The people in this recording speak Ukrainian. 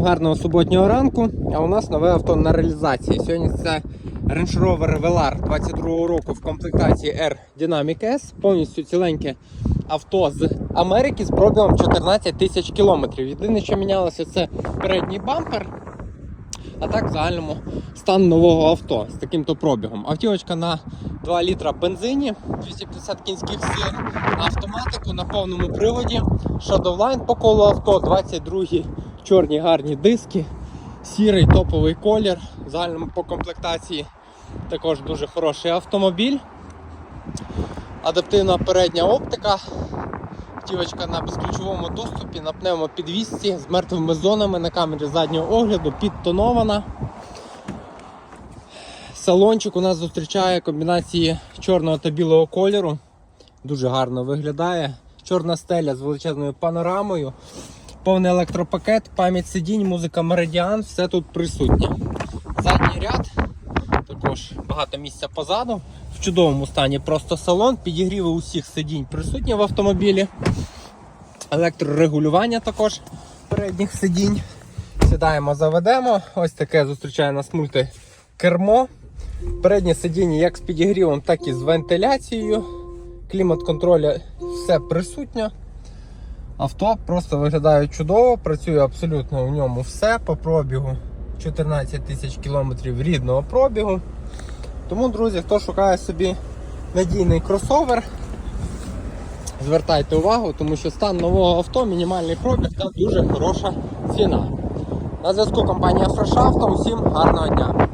Гарного суботнього ранку, а у нас нове авто на реалізації. Сьогодні це Range Rover Velar 22 року в комплектації R Dynamic S. Повністю ціленьке авто з Америки з пробігом 14 тисяч кілометрів. Єдине, що мінялося, це передній бампер. А так в загальному стан нового авто з таким-то пробігом. Автівочка на 2 літра бензині, 250 кінських сил, на автоматику на повному приводі. Shadowline по колу авто, 22 чорні гарні диски, сірий топовий колір. В загальному по комплектації також дуже хороший автомобіль. Адаптивна передня оптика. Автівочка на безключовому доступі, на пневмопідвісці з мертвими зонами на камері заднього огляду, підтонована. Салончик у нас зустрічає комбінації чорного та білого кольору. Дуже гарно виглядає. Чорна стеля з величезною панорамою, повний електропакет, пам'ять сидінь, музика Meridian, все тут присутнє. Задній ряд, також багато місця позаду. В чудовому стані просто салон, підігріви усіх сидінь присутні в автомобілі. Електрорегулювання також передніх сидінь. Сідаємо, заведемо. Ось таке зустрічає нас мультикермо. Переднє сидіння як з підігрівом, так і з вентиляцією. Клімат контроля все присутньо. Авто просто виглядає чудово, працює абсолютно в ньому все по пробігу. 14 тисяч кілометрів рідного пробігу. Тому, друзі, хто шукає собі надійний кросовер, звертайте увагу, тому що стан нового авто, мінімальний пробіг та дуже хороша ціна. На зв'язку компанія Auto. Усім гарного дня!